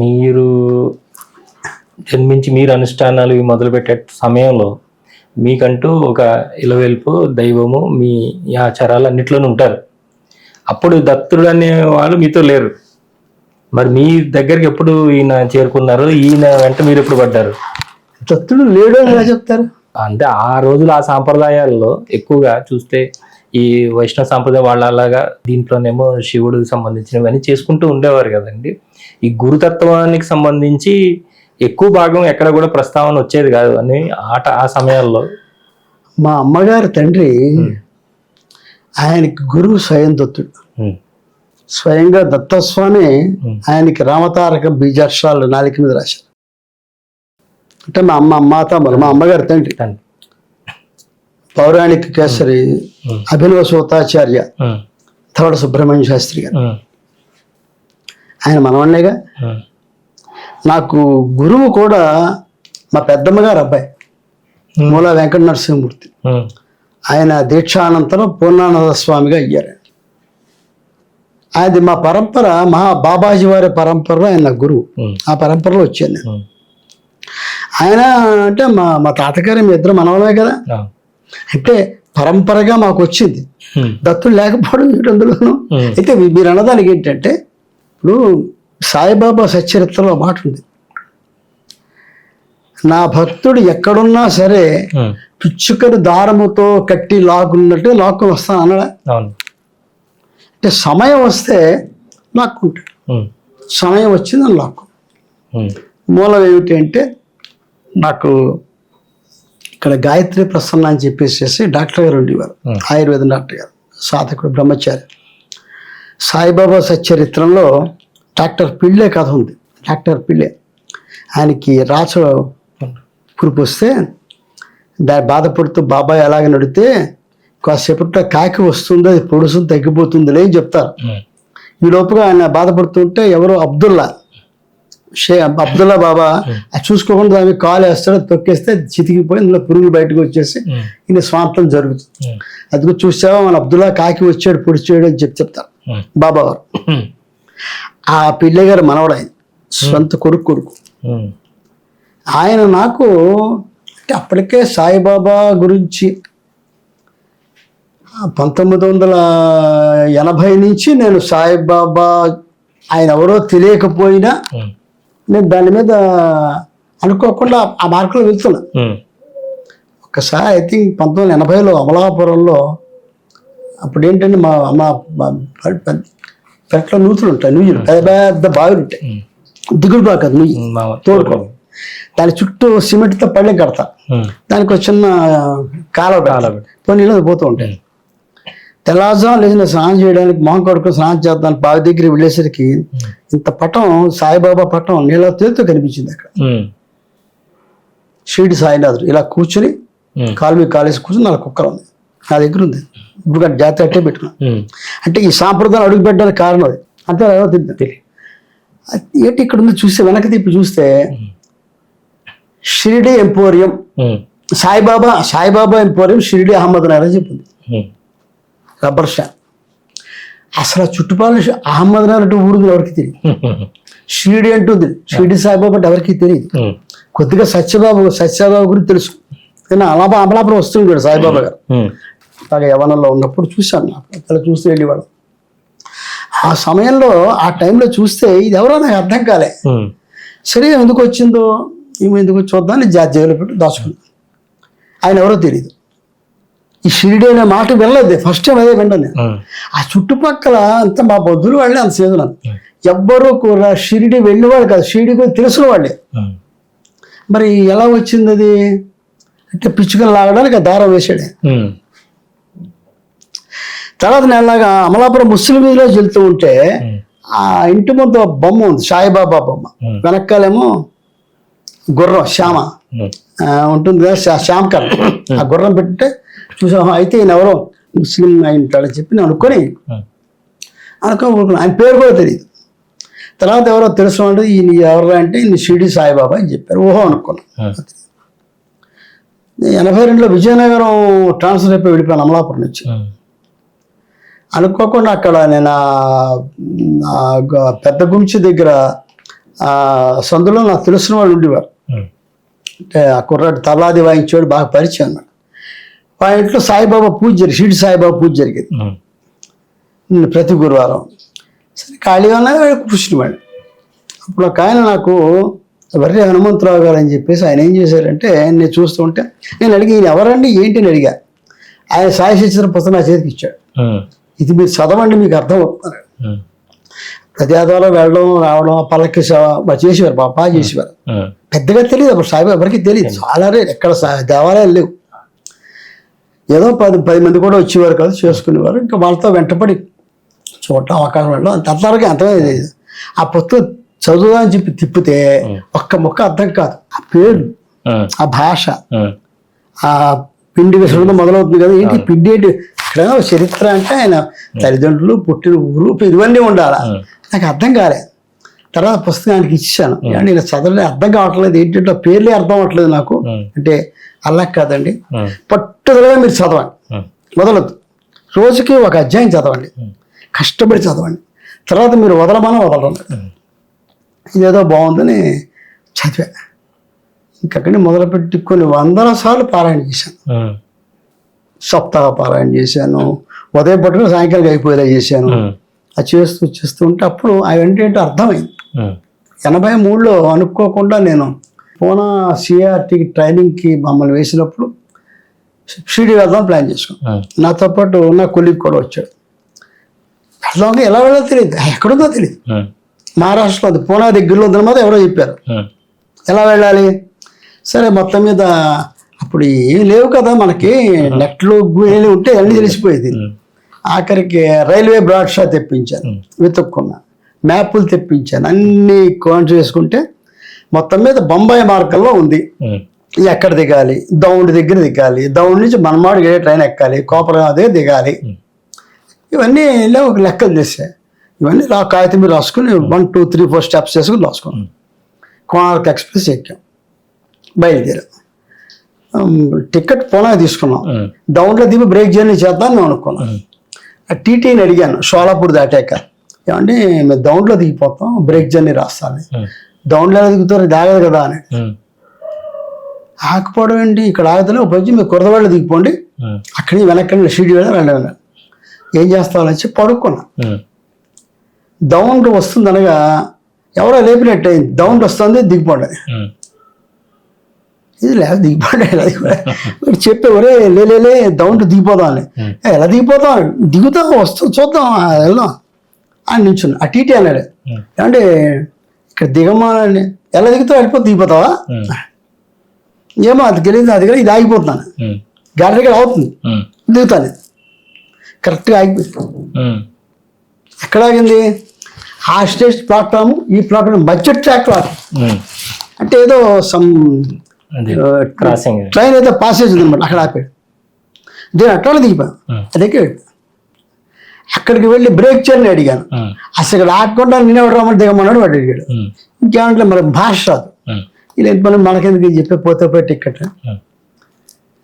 మీరు జన్మించి మీరు అనుష్ఠానాలు ఇవి మొదలుపెట్టే సమయంలో మీకంటూ ఒక ఇలవెల్పు దైవము మీ ఆచారాలు అన్నిట్లోనూ ఉంటారు. అప్పుడు దత్తుడు అనే వాళ్ళు మీతో లేరు. మరి మీ దగ్గరికి ఎప్పుడు ఈయన చేరుకున్నారు ఈయన వెంట మీరు ఎప్పుడు పడ్డారు? దత్తుడు లేడు అని ఎలా చెప్తారు? అంటే ఆ రోజులు ఆ సాంప్రదాయాల్లో ఎక్కువగా చూస్తే ఈ వైష్ణవ సాంప్రదాయం వాళ్ళలాగా దీంట్లోనేమో శివుడికి సంబంధించినవన్నీ చేసుకుంటూ ఉండేవారు కదండి. ఈ గురుతత్వానికి సంబంధించి ఎక్కువ భాగం ఎక్కడ కూడా ప్రస్తావన వచ్చేది కాదు అని ఆట ఆ సమయాల్లో. మా అమ్మగారి తండ్రి ఆయనకి గురువు స్వయం దత్తుడు. స్వయంగా దత్తస్వామి. ఆయనకి రామతారక బీజాక్షరాలు నాలుక మీద రాశారు. అంటే మా అమ్మ అమ్మాత మరి మా అమ్మగారి తండ్రి. పౌరాణిక కేసరి. అభినవ సూతాచార్య థవడ సుబ్రహ్మణ్య శాస్త్రి గారు. ఆయన మనవన్నేగా ఉమ్, నాకు గురువు కూడా మా పెద్దమ్మ గారు అబ్బాయి మూల వెంకట నరసింహమూర్తి. ఆయన దీక్షానంతరం పూర్ణానంద స్వామిగా అయ్యారు అది మా పరంపర మహా బాబాజీ వారి పరంపరలో ఆయన నా గురువు. ఆ. పరంపరలో వచ్చాను నేను. ఆయన అంటే మా మా తాతగారు మీ ఇద్దరు మనవలమే కదా. అంటే పరంపరగా మాకు వచ్చింది. ఉమ్, దత్తుడు లేకపోవడం అందులోను? అయితే మీరు అన్నదానికి ఏంటంటే ఇప్పుడు సాయిబాబా సచ్చరిత్రలో మాట ఉంది. నా భక్తుడు ఎక్కడున్నా సరే పిచ్చుకను దారముతో కట్టి లాక్కున్నట్టు లాక్కుని వస్తాను అవును. అంటే సమయం వస్తే లాక్కుంటాడు. సమయం వచ్చిందని లాక్కు. మూలం ఏమిటి అంటే నాకు ఇక్కడ గాయత్రి ప్రసన్న అని చెప్పేసి డాక్టర్ గారు ఉండేవారు. ఆయుర్వేదం డాక్టర్ గారు సాధకుడు బ్రహ్మచారి. సాయిబాబా సచ్చరిత్రంలో డాక్టర్ పిళ్ళే కథ ఉంది. డాక్టర్ పిళ్ళే. ఆయనకి రాచ కురుపు వస్తే దాన్ని బాధపడుతూ బాబాయ్ అలాగే నడితే కాసేపట్లో కాకి వస్తుంది అది పొడుసుని తగ్గిపోతుంది అని చెప్తారు. ఈ లోపుగా ఆయన బాధపడుతుంటే ఎవరో అబ్దుల్లా షే అబ్దుల్లా బాబా అది చూసుకోకుండా దాన్ని కాలు వేస్తాడు తొక్కేస్తే చితికిపోయి ఇందులో పురుగులు బయటకు వచ్చేసి ఈయన స్వాంతం జరుగుతుంది. అది చూసావా మన అబ్దుల్లా కాకి వచ్చాడు పొడి చేయడం అని చెప్పి చెప్తారు బాబా వారు ఆ పిల్లయ్య గారు మనవడు ఆయన. సొంత కొడుకు కొడుకు. ఆయన నాకు అంటే అప్పటికే సాయిబాబా గురించి పంతొమ్మిది వందల ఎనభై నుంచి నేను సాయిబాబా ఆయన ఎవరో తెలియకపోయినా నేను దాని మీద అనుకోకుండా ఆ మార్కులో వెళ్తున్నా. ఒకసారి ఐ థింక్ పంతొమ్మిది వందల ఎనభైలో అమలాపురంలో అప్పుడు ఏంటంటే మా మా మా పెట్లో నూతులు ఉంటాయి నుయ్యులు. పెద్ద పెద్ద బావిలు ఉంటాయి. దిగుడు బాగా నుయ్యి. తోడుకో. దాని చుట్టూ సిమెంట్తో పళ్ళెం కడతా. దానికి ఒక చిన్న కాలువ నీళ్ళు పోతూ ఉంటాయి. తెల్లారుజాము లేచిన స్నానం చేయడానికి మొహం కడుక్కొని స్నానం చేద్దాం బావి దగ్గర వెళ్ళేసరికి ఇంత పటం సాయిబాబా పటం నీళ్ళ తేలితో కనిపించింది అక్కడ. షీడి సాయినాథుడు ఇలా కూర్చుని కాలు మీద కాలేసి కూర్చుని నా కుక్కర ఉంది నా దగ్గర ఉంది ఇప్పుడు కానీ జాతర అట్టే పెట్టుకున్నాను ఉమ్, అంటే ఈ సాంప్రదాయం అడుగు పెట్టడానికి కారణం అది. అంతే తెలియదు. ఏంటి ఇక్కడ ఉంది చూస్తే వెనక్కి తిప్పి చూస్తే Shirdi emporium Saibaba Saibaba emporium Shirdi Ahmednagar అని చెప్పింది. రబ్బర్ షాప్ అసలు ఆ చుట్టుపక్కల అహ్మద్ నగర్ అంటే ఊరు ఎవరికి తెలియదు. షిరిడి అంటుంది షిరిడి సాయిబాబా అంటే ఎవరికి తెలియదు. కొద్దిగా సత్యబాబు సత్యబాబు గురించి తెలుసు. అలా అమలాపురం వస్తుంటాడు సాయిబాబా గారు. బాగా యవనంలో ఉన్నప్పుడు చూశాను నాకు. అక్కడ చూస్తూ వెళ్ళేవాడు. ఆ సమయంలో ఆ టైంలో చూస్తే ఇది ఎవరో నాకు అర్థం కాలే. సరే ఎందుకు వచ్చిందో ఈమె ఎందుకు చూద్దామని జైలు పెట్టి దాచుకున్నాను. ఆయన ఎవరో తెలియదు ఈ షిరిడి అనే మాట వెళ్ళలేదు ఫస్ట్ టైం అదే విన్నాను నేను. ఉమ్, ఆ చుట్టుపక్కల అంత మా బొద్దులు వాళ్ళే అంత చేదున్నాను ఎవ్వరూ కూడా షిరిడి వెళ్ళేవాళ్ళు కాదు. షిరిడి గురించి తెలిసిన వాళ్ళే. మరి ఎలా వచ్చింది అది? అంటే పిచ్చుకలు లాగడానికి ఆ దారం వేసాడే తర్వాత నెలలాగా అమలాపురం ముస్లిం వీధిలో వెళ్తూ ఉంటే ఆ ఇంటి ముందు బొమ్మ ఉంది సాయిబాబా బొమ్మ. వెనకాలేమో గుర్రం శ్యామ. ఉంటుంది కదా శ్యామ్ ఆ గుర్రం పెట్టితే చూసాం అయితే ఈయన ఎవరో ముస్లిం అయి ఉంటాడని చెప్పి నేను అనుకొని అనుకోనుకున్నాను ఆయన పేరు కూడా తెలియదు తర్వాత ఎవరో తెలుసు అంటే ఈయన ఎవరు అంటే ఈయన షిరిడి సాయిబాబా అని చెప్పారు. ఓహో అనుకున్నాను ఎనభై రెండులో విజయనగరం ట్రాన్స్ఫర్ అయిపోయి వెళ్ళిపోయాను అమలాపురం నుంచి. అనుకోకుండా అక్కడ నేను పెద్ద గుంచి దగ్గర సందులో నాకు తెలిసిన వాళ్ళు ఉండేవారు. అంటే ఆ కుర్రాడు తలాది వాయించేవాడు బాగా పరిచయం అన్నమాట మా ఇంట్లో సాయిబాబా పూజ జరిగి షిడి సాయిబాబా పూజ జరిగేది. ప్రతి గురువారం. సరే ఖాళీగా ఉన్నా కూర్చునేవాడు అప్పుడు ఒక ఆయన నాకు వర్రి హనుమంతరావు గారు అని చెప్పేసి ఆయన ఏం చేశారంటే నేను చూస్తుంటే నేను అడిగి ఈయన ఎవరండి? ఏంటి? అని అడిగా. ఆయన సాయి శిక్షణ పుస్తకం నా చేతికి ఇచ్చాడు. ఇది మీరు చదవండి మీకు అర్థం ప్రతి ఆదివారం వెళ్ళడం రావడం పల్లకి చేసేవారు బాగా చేసేవారు. పెద్దగా తెలియదు అప్పుడు సాయిబాబా ఎవరికి తెలియదు. చాలా ఎక్కడ దేవాలయాలు లేవు. ఏదో పది పది మంది కూడా వచ్చేవారు కదా చేసుకునేవారు. ఇంకా వాళ్ళతో వెంటపడి చూడటం అవకాశం వెళ్ళడం అంత అంతవరకు అర్థమయ్యేది లేదు. ఆ పుస్తకం చదువుదామని చెప్పి తిప్పితే ఒక్క ముక్క అర్థం కాదు. ఆ పేరు ఆ. భాష ఆ. పిండి విసరడం మొదలవుతుంది కదా ఏంటి పిండి ఏంటి? ఇక్కడ చరిత్ర అంటే ఆయన తల్లిదండ్రులు పుట్టిన ఊరు ఇవన్నీ ఉండాలి? నాకు అర్థం కాలే. తర్వాత పుస్తకానికి ఇచ్చాను అంటే నేను చదవలే అర్థం కావట్లేదు. ఏంటంటే పేర్లే అర్థం అవ్వట్లేదు నాకు. అంటే అలా కాదండి. పట్టుదలగా మీరు చదవండి. ఉమ్, వదలొద్దు. రోజుకి ఒక అధ్యాయం చదవండి. కష్టపడి చదవండి. తర్వాత మీరు వదలమని వదలండి ఇదేదో బాగుందని చదివా. ఇంకక్కడి మొదలుపెట్టి కొన్ని వందల సార్లు పారాయణ చేశాను. సప్తాహ పారాయణ చేశాను ఉదయం పట్టుకుని సాయంకాలం అయిపోయేలా చేశాను అది చేస్తూ చేస్తూ ఉంటే అప్పుడు అవన్నీ ఏంటో అర్థమైంది ఎనభై మూడులో అనుకోకుండా నేను పూనా సిఆర్టీకి ట్రైనింగ్కి మమ్మల్ని వేసినప్పుడు షిరిడి వెళ్దాం ప్లాన్ చేసుకున్నాం నాతో పాటు నా కొలీగ్ కూడా వచ్చాడు వెళ్దాం ఎలా వెళ్ళాలో తెలియదు ఎక్కడుందో తెలియదు మహారాష్ట్రలో ఉంది పూనా దగ్గరలో ఉందని మాత్రం ఎవరో చెప్పారు ఎలా వెళ్ళాలి సరే మొత్తం మీద అప్పుడు ఏం లేవు కదా మనకి. నెట్లు గూగుల్ ఉంటే అన్నీ తెలిసిపోయేది. ఆఖరికి రైల్వే బ్రాడ్ షా తెప్పించాను వెతుక్కున్నా. మ్యాపులు తెప్పించాను అన్ని కౌంట్ చేసుకుంటే మొత్తం మీద బొంబాయి మార్గంలో ఉంది. ఎక్కడ దిగాలి? దౌండ్ దగ్గర దిగాలి. దౌండ్ నుంచి మనమాడు ట్రైన్ ఎక్కాలి? కోపరం అదే దిగాలి. ఇవన్నీ ఒక లెక్కలు చేసా ఇవన్నీ రా కాగితం మీద రాసుకుని one two three four steps చేసుకుని రాసుకున్నాం. కోనార్క్ ఎక్స్ప్రెస్ ఎక్కాం. బయలుదేరాం. టికెట్ పోనా తీసుకున్నాం. డౌన్లో దిగి బ్రేక్ జర్నీ చేద్దాం మేము అనుకున్నాం. టీటీని అడిగాను షోలాపూర్ దాటాక. ఏమంటే మేము దౌండ్లో దిగిపోతాం బ్రేక్ జర్నీ రాస్తాను. ఎలా దిగుతారు ఇది ఆగదు కదా అని. ఆకపోవడం ఏంటి? ఇక్కడ ఆగుతూనే ఉపయోగించి మీరు కురదవాళ్ళు దిగిపోండి. అక్కడి వెనక్కి షీడి వెళ్ళి వెళ్ళడం ఏం చేస్తామని వచ్చి పడుకున్నా. దౌండ్ వస్తుంది అనగా ఎవరో లేపినట్టు అయింది. దౌండ్ వస్తుంది దిగిపోండి. ఇది లేదు దిగిపోండి ఎలా దిగిపోయి మీరు చెప్పే ఒరే లేలే దౌండ్ దిగిపోదాం అని Hmm. "ఏ, ఎలా దిగిపోతాం దిగుతాం వస్తాం చూద్దాం వెళ్దాం. అని నించున్నా ఆ టీటీ అన్నాడు. ఏమంటే ఇక్కడ దిగమానండి. ఎలా దిగుతావు? వెళ్ళిపోతే దిగిపోతావా? ఏమో అది తెలియదు అది ఇది ఆగిపోతున్నాను. గాడి దగ్గర అవుతుంది. దిగుతాను. కరెక్ట్గా ఆగిపోయింది ఎక్కడ ఆగింది? ఆ స్టేజ్ ప్లాట్ఫామ్ ఈ ప్లాట్ఫామ్ బడ్జెట్ ట్రాక్. అంటే ఏదో సమ్ ట్రైన్ ఏదో పాసేజ్ ఉందన్నమాట అక్కడ ఆపాడు. దీని అట్లా దిగిపోయాను అదెక్కి అక్కడికి వెళ్ళి బ్రేక్ చేయని అడిగాను. అసలు ఇక్కడ ఆగకుండా నేనే రమ్మని దిగమన్నాడు వాడు అడిగాడు. ఇంకేమంటే మరి భాష రాదు. ఇలా మనం మనకెందుకు చెప్పి పోతే పోయి ఉమ్,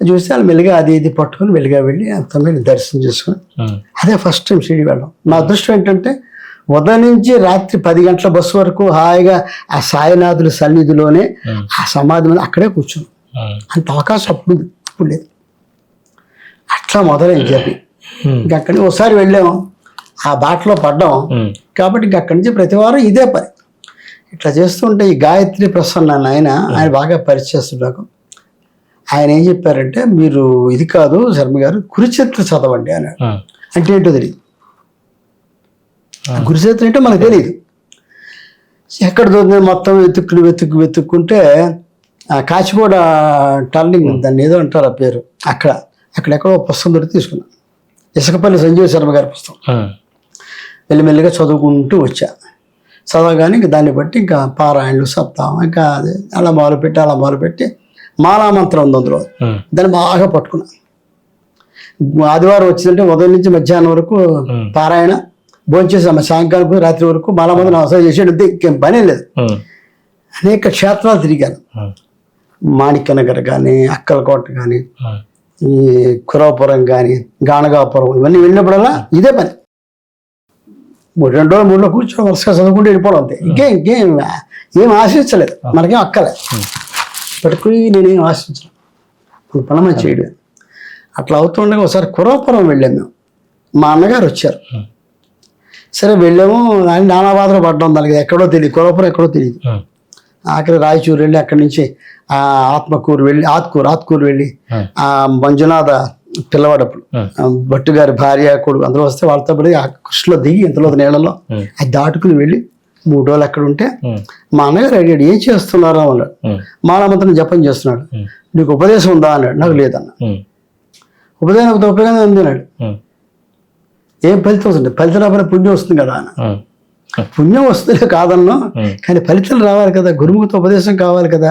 చూస్తే వాళ్ళు మెల్లిగా అది ఇది పట్టుకొని మెల్లిగా వెళ్ళి అంత వెళ్ళి దర్శనం చేసుకొని అదే ఫస్ట్ టైం షిరిడి వెళ్ళడం నా అదృష్టం ఏంటంటే ఉదయం నుంచి రాత్రి పది గంటల బస్సు వరకు హాయిగా ఆ సాయినాథుల సన్నిధిలోనే ఆ సమాధి మీద అక్కడే కూర్చున్నాం. అంత అవకాశం అప్పుడు ఇప్పుడు లేదు. అట్లా మొదలైంది ఉమ్, ఇంక అక్కడి నుంచి ఒకసారి వెళ్ళాము ఆ బాటలో పడ్డాం. కాబట్టి ఇంక అక్కడి నుంచి ప్రతి వారం ఇదే పని. ఇట్లా చేస్తుంటే ఈ గాయత్రి ప్రసన్న ఆయన ఆయన బాగా పరిచయస్తుడు నాకు. ఆయన ఏం చెప్పారంటే మీరు ఇది కాదు శర్మ గారు కురుచరిత్ర చదవండి అన్నాడు. ఉమ్, అంటే ఏంటో తెలియదు గురుచరిత్ర ఏంటో మనకు తెలియదు ఎక్కడ దొరికింది మొత్తం వెతుక్కుని వెతుక్కు వెతుక్కుంటే ఆ కాచిగూడ టర్నింగ్ దాన్ని ఏదో అంటారు ఆ పేరు. అక్కడ అక్కడెక్కడో పుస్తకం దొరికి తీసుకున్నాను ఇసుకపల్లి సంజీవ్ శర్మ గారి పుస్తకం. మెల్లిమెల్లిగా చదువుకుంటూ వచ్చా. చదవగానే ఇంక దాన్ని బట్టి ఇంకా పారాయణలు సప్తాహం ఇంకా అదే అలా మొదలుపెట్టి అలా మొదలుపెట్టి మాలామంత్రం ఉంది అందులో. దాన్ని బాగా పట్టుకున్నా. ఆదివారం వచ్చిందంటే ఉదయం నుంచి మధ్యాహ్నం వరకు పారాయణ భోంచేసాము. సాయంకాలం రాత్రి వరకు మాలామంత్రం అవసరం చేసేది ఇంకేం పనే లేదు. అనేక క్షేత్రాలు తిరిగాను. మాణిక్యనగర్ కానీ అక్కలకోట కానీ ఈ కురాపురం కానీ గానగాపురం ఇవన్నీ వెళ్ళినప్పుడల్లా ఇదే పని. మూడు రెండు రోజులు మూడులో కూర్చొని వరుసగా చదువుకుంటూ వెళ్ళిపోవడం అంతే. ఇంకేం ఇంకేం ఏం ఆశించలేదు. మనకేం అక్కలే ఇప్పటికీ నేనేం ఆశించను ఇప్పుడు పనమ చేయడం అట్లా అవుతుండగా ఒకసారి కురవపురం వెళ్ళాము మేము. మా అన్నగారు వచ్చారు. సరే వెళ్ళాము ఆయన నానా బాధలు పడ్డాం దానికి ఎక్కడో తెలియదు కురవపురం ఎక్కడో తెలియదు. ఆఖరి రాయచూరు వెళ్ళి అక్కడి నుంచి ఆ ఆత్మకూరు వెళ్ళి ఆత్కూరు ఆత్కూరు వెళ్ళి ఆ. మంజునాథ పిల్లవాడప్పుడు. భట్టు గారి భార్య కొడుకు అందరూ వస్తే వాళ్ళతో పడి ఆ కృషిలో దిగి ఇంతలో నీళ్ళలో అది దాటుకుని వెళ్ళి మూడు రోజులు అక్కడ ఉంటే మా అన్నగారు అడిగాడు ఏం చేస్తున్నారా? అన్నాడు. మానమంత్రం జపం చేస్తున్నాడు. నీకు ఉపదేశం ఉందా? అన్నాడు. నాకు లేదన్న. ఉపదేశం ఉపయోగం ఉంది అన్నాడు. ఏం ఫలితం వస్తుంది? ఫలితం రాబోయే పుణ్యం వస్తుంది కదా పుణ్యం వస్తుందే కాదన్నా కానీ ఫలితం రావాలి కదా గురుముఖత ఉపదేశం కావాలి కదా.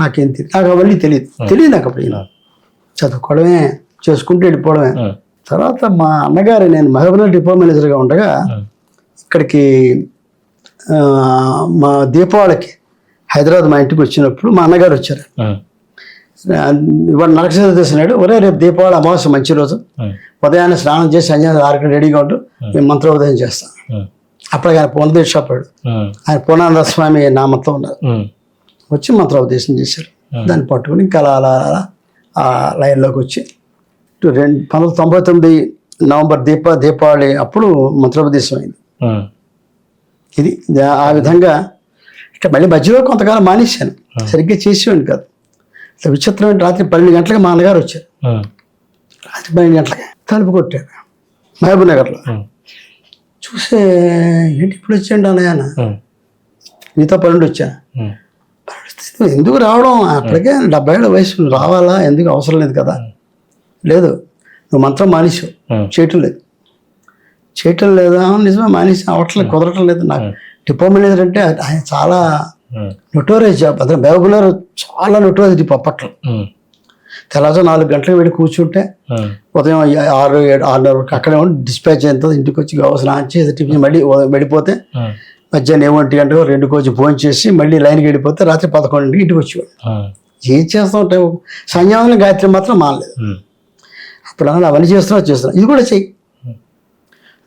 నాకేం తెలియదు నాకు అవన్నీ తెలియదు. తెలియదు నాకు అప్పుడు. చదువుకోవడమే చేసుకుంటూ వెళ్ళిపోవడమే. తర్వాత మా అన్నగారు నేను మహబూబ్నగర్ డిపో మేనేజర్గా ఉండగా ఇక్కడికి మా దీపావళికి హైదరాబాద్ మా ఇంటికి వచ్చినప్పుడు మా అన్నగారు వచ్చారు. ఉమ్, ఆ, ఇవాళ నరక చతుర్దశి నాడు ఒరే రేపు దీపావళి అమావాస్య మంచి రోజు. ఉదయాన్నే స్నానం చేసి సంజయ్ ఆరుకి రెడీగా ఉంటూ మేము మంత్రోదయం చేస్తాం. అప్పటికి ఆయన పూర్ణదేశ్ చెప్పాడు ఉమ్, ఆయన పూర్ణానంద స్వామి నామంతో ఉన్నారు వచ్చి మంత్రోపదేశం చేశారు. దాన్ని పట్టుకుని ఇంకా అలా అలా అలా ఆ లైన్లోకి వచ్చి ఇటు రెండు పంతొమ్మిది తొంభై తొమ్మిది నవంబర్ దీప దీపావళి అప్పుడు మంత్రోపదేశం అయింది. ఇది ఆ విధంగా ఇట్లా మళ్ళీ మధ్యలో కొంతకాలం మానేశాను. సరిగ్గా చేసేవాడిని కాదు. విచిత్రమైన రాత్రి పన్నెండు గంటలకు మా అన్నగారు వచ్చారు. రాత్రి పన్నెండు గంటలకి తలుపు కొట్టారు. మహబూబ్ నగర్లో. చూసే ఏంటి ఇప్పుడు వచ్చాడు అన్నయ్య అన్న? ఉమ్, మీతో పన్నెండు పరిస్థితి ఎందుకు రావడం? అప్పటికే డెబ్బై ఏళ్ళ వయసు రావాలా? ఎందుకు అవసరం లేదు కదా? లేదు. నువ్వు మంత్రం మానేసావు. చేయటం లేదు. చేయటం లేదా? నిజమే మానేసి అవట్లేదు కుదరటం లేదు. నాకు డిపో మేనేజర్ అంటే ఆయన చాలా నొటోరియస్ జాబ్. అదే బేగులర్ చాలా డిపో అప్పట్లో తెల్లవారు నాలుగు గంటలకు వెళ్ళి కూర్చుంటే ఉదయం ఆరు ఏడు ఆరున్నర వరకు అక్కడే ఉండి డిస్పాచ్ అయిన ఇంటికి వచ్చి కావాల్సిన చేసి టిఫిన్ మళ్ళీ వెళ్ళిపోతే మధ్యాహ్నం ఏ ఒంటి గంటకు రెండు కొంచెం ఫోన్ చేసి మళ్ళీ లైన్కి వెళ్ళిపోతే రాత్రి పదకొండింటికి ఇంటికి వచ్చేవాడు ఏం చేస్తాం సంధ్యావందనం గాయత్రి మాత్రం మానలేదు. అప్పుడు అన్న అవన్నీ చేస్తున్నావు చేస్తున్నావు. ఇది కూడా చెయ్యి.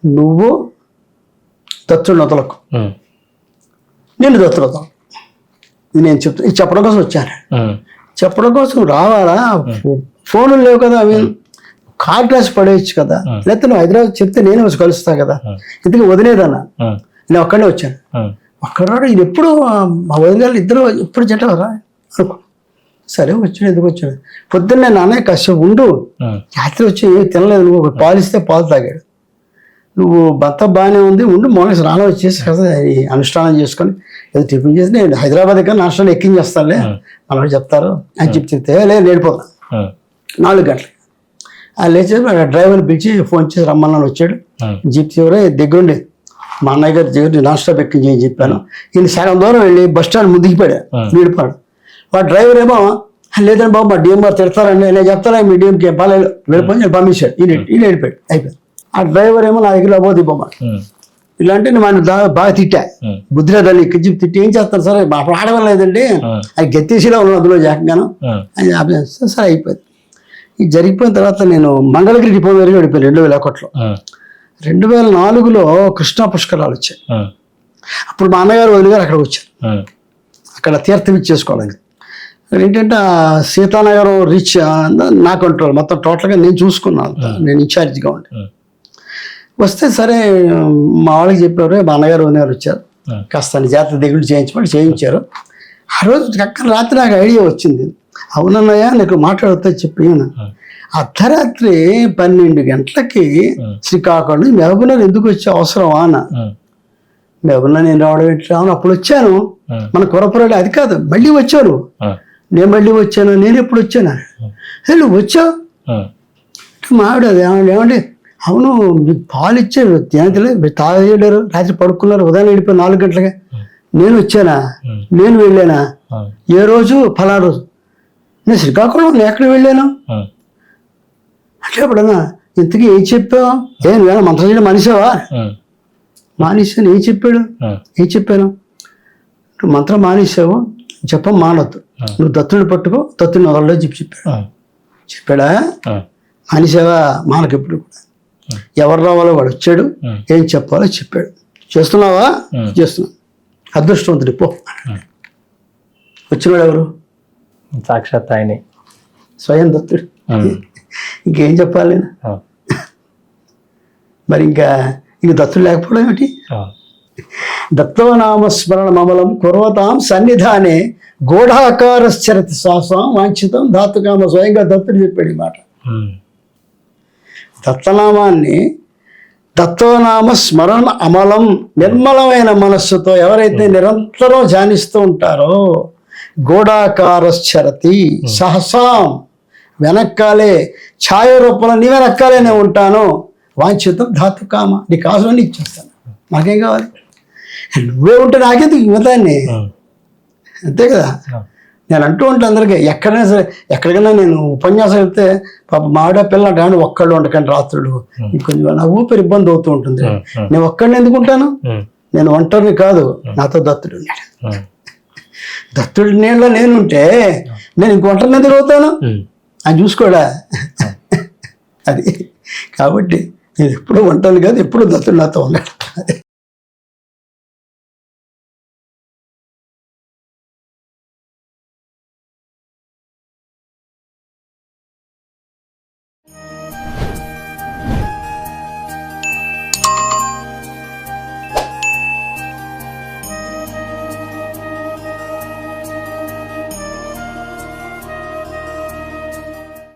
నువ్వు దత్తుడు నొతలకు. నేను దత్తుడు వదలకు. ఇది నేను చెప్తా ఇది చెప్పడం కోసం వచ్చాను. చెప్పడం కోసం రావాలా? ఫోన్లు లేవు కదా అవి కార్డు రాసి పడేయచ్చు కదా. లేకపోతే నువ్వు హైదరాబాద్ చెప్తే నేనే వచ్చి కలుస్తా కదా. ఇంతకీ వదిలేదన్న? నేను ఒక్కడే వచ్చాను. ఒక్కడాడు ఇది ఎప్పుడు మా వదిలేళ్ళు ఇద్దరు ఎప్పుడు జంటవరా అనుకో సరే వచ్చాడు ఎందుకు వచ్చాడు? పొద్దున్నే నాన్న కాసేపు ఉండు. రాత్రి వచ్చి తినలేదు నువ్వు ఒక పాలు తాగాడు. నువ్వు భర్త బాగానే ఉంది ఉండు మార్నింగ్ స్నానం వచ్చేసి కదా అనుష్ఠానం చేసుకొని ఏదో టిఫిన్ చేసి నేను హైదరాబాద్ దగ్గర నాష్టాలు ఎక్కించేస్తానులే వాళ్ళు చెప్తారు. అని చెప్పి చెప్తే లేదు నేడిపోతాను ఉమ్, నాలుగు గంటలకి ఆ లేచి డ్రైవర్ పిలిచి ఫోన్ చేసి రమ్మన్నాను వచ్చాడు. జీప్ చివరే దగ్గరుండి. మా అన్నయ్య గారి దగ్గర నాన్ స్టాప్ ఎక్కించి చెప్పాను. ఈయన సగం దూరం వెళ్ళి బస్ స్టాండ్ ముందుకు పడా. వీడిపాడు వాడు డ్రైవర్ ఏమో లేదని బాబు మా డిఎం గారు తిడతారండి. నేను చెప్తారా మీ డిఎంకి బాగాలేదు వెళ్ళిపోయి నేను పంపించాడు. ఈయన ఈయన వెళ్ళిపోయాడు. అయిపోయింది. ఆ డ్రైవర్ ఏమో నా దగ్గర పోతే బొమ్మ ఇలాంటి మనం దా- బాగా తిట్టా. బుద్ధిలో దాన్ని ఎక్కించి తిట్టి ఏం చేస్తారు సార్ మా అప్పుడు ఆడవాళ్ళు లేదండి అది గెత్తేసిలో ఉన్నాను అందులో ఏకంగాను ఉమ్, అని సరే అయిపోయింది. ఇది జరిగిపోయిన తర్వాత నేను మంగళగిరి డిపో వరకు వెళ్ళిపోయాను రెండు వేల ఒకటిలో. రెండు వేల నాలుగులో కృష్ణా పుష్కరాలు వచ్చాయి. అప్పుడు మా అన్నగారు వదిలి గారు అక్కడికి వచ్చారు. అక్కడ తీర్థం ఇచ్చేసుకోవడానికి. ఏంటంటే ఆ సీతానగరం రీచ్ నా కంట్రోల్ మొత్తం టోటల్గా నేను చూసుకున్నాను. నేను ఇన్ఛార్జిగా ఉండి. వస్తే సరే మా వాళ్ళకి చెప్పారు మా అన్నగారు గారు వచ్చారు. కాస్త జాతర దిగులు చేయించమని చేయించారు. ఆ రోజు చక్కని రాత్రి నాకు ఐడియా వచ్చింది. అవునన్నయ్య నీకు మాట్లాడుతా చెప్పి అర్ధరాత్రి పన్నెండు గంటలకి శ్రీకాకుళం మహబూబ్నగర్ ఎందుకు వచ్చే అవసరమా అన్న. మహబూబ్నగర్ నేను రావడం ఏంటి రావడం అప్పుడు వచ్చాను. మన కొరపరాడు అది కాదు మళ్ళీ వచ్చాను. ఉమ్, నేను మళ్ళీ వచ్చాను? నేను ఎప్పుడు వచ్చాను? "ఏ, నువ్వు వచ్చావు? మా ఆవిడ ఏమండి అవును మీకు పాలు ఇచ్చారు తినట్లేదు మీరు తాగలేరు రాత్రి పడుకున్నారు ఉదయం వెళ్ళిపోయి నాలుగు గంటలకి. నేను వచ్చానా? నేను వెళ్ళానా? ఏ రోజు? ఫలా రోజు. నేను శ్రీకాకుళం నేను ఎక్కడ వెళ్ళాను? అంటే ఎప్పుడన్నా ఇంతకీ ఏం చెప్పావు? ఏం వేళ మంత్రం చేయడం మానేసావా ఉమ్, మానేసాను ఏం చెప్పాడు? ఏం చెప్పాను? నువ్వు మంత్రం మానేసావు జపం మానొద్దు. నువ్వు దత్తుని పట్టుకో దత్తుని వదలలేదు చెప్పి చెప్పాడు. చెప్పాడా? మానేసావా మానకెప్పుడు కూడా. ఎవరు రావాలో వాడు వచ్చాడు. ఏం చెప్పాలో చెప్పాడు. చేస్తున్నావా. చేస్తున్నా. అదృష్టవంతుడి పో. వచ్చినవాడు ఎవరు? సాక్షాత్ ఆయనే. స్వయం దత్తుడు. ఇంకేం చెప్పాలి? మరి ఇంకా ఇంక దత్తుడు లేకపోవడం ఏమిటి? ఆ, దత్తోనామ స్మరణ మమలం కుర్వతాం సన్నిధానే గూఢాకారశ్చరతి శ్వాసం వాంఛితం ధాతుకామ స్వయంగా దత్తుడు చెప్పాడు ఈ మాట. దత్తనామాన్ని దత్తోనామ స్మరణ అమలం నిర్మలమైన మనస్సుతో ఎవరైతే నిరంతరం ధ్యానిస్తూ ఉంటారో గూఢాకారశ్చరతి సహసాం వెనక్కాలే ఛాయ రూపంలో నీ వెనక్కాలే నేను ఉంటాను వాంఛితం ధాతుకామ నీ కాసులో నీకు చేస్తాను. నాకేం కావాలి? నువ్వే ఉంటే నాకెందుకు ఇవ్వదాన్ని. అంతే కదా? నేను అంటూ ఉంటాను అందరికీ ఎక్కడైనా సరే ఎక్కడికైనా నేను ఉపన్యాసం వెళ్తే పాప మావిడ పిల్ల కానీ ఒక్కళ్ళు ఉండకండి రాత్రులు. ఇంకొంచెం నా ఊపిరి ఇబ్బంది అవుతూ ఉంటుంది. నేను ఒక్కడిని ఎందుకు ఉంటాను? ఉమ్, నేను ఒంటరిని కాదు నాతో దత్తుడు ఉన్నాడు. దత్తుడి నీళ్ళ నేనుంటే నేను ఇంక ఒంటరిని ఎందుకు అవుతాను. ఆయన చూసుకోడా? అది. కాబట్టి నేను ఎప్పుడూ ఒంటరిని కాదు ఎప్పుడూ దత్తుడు నాతో ఉన్నాడు.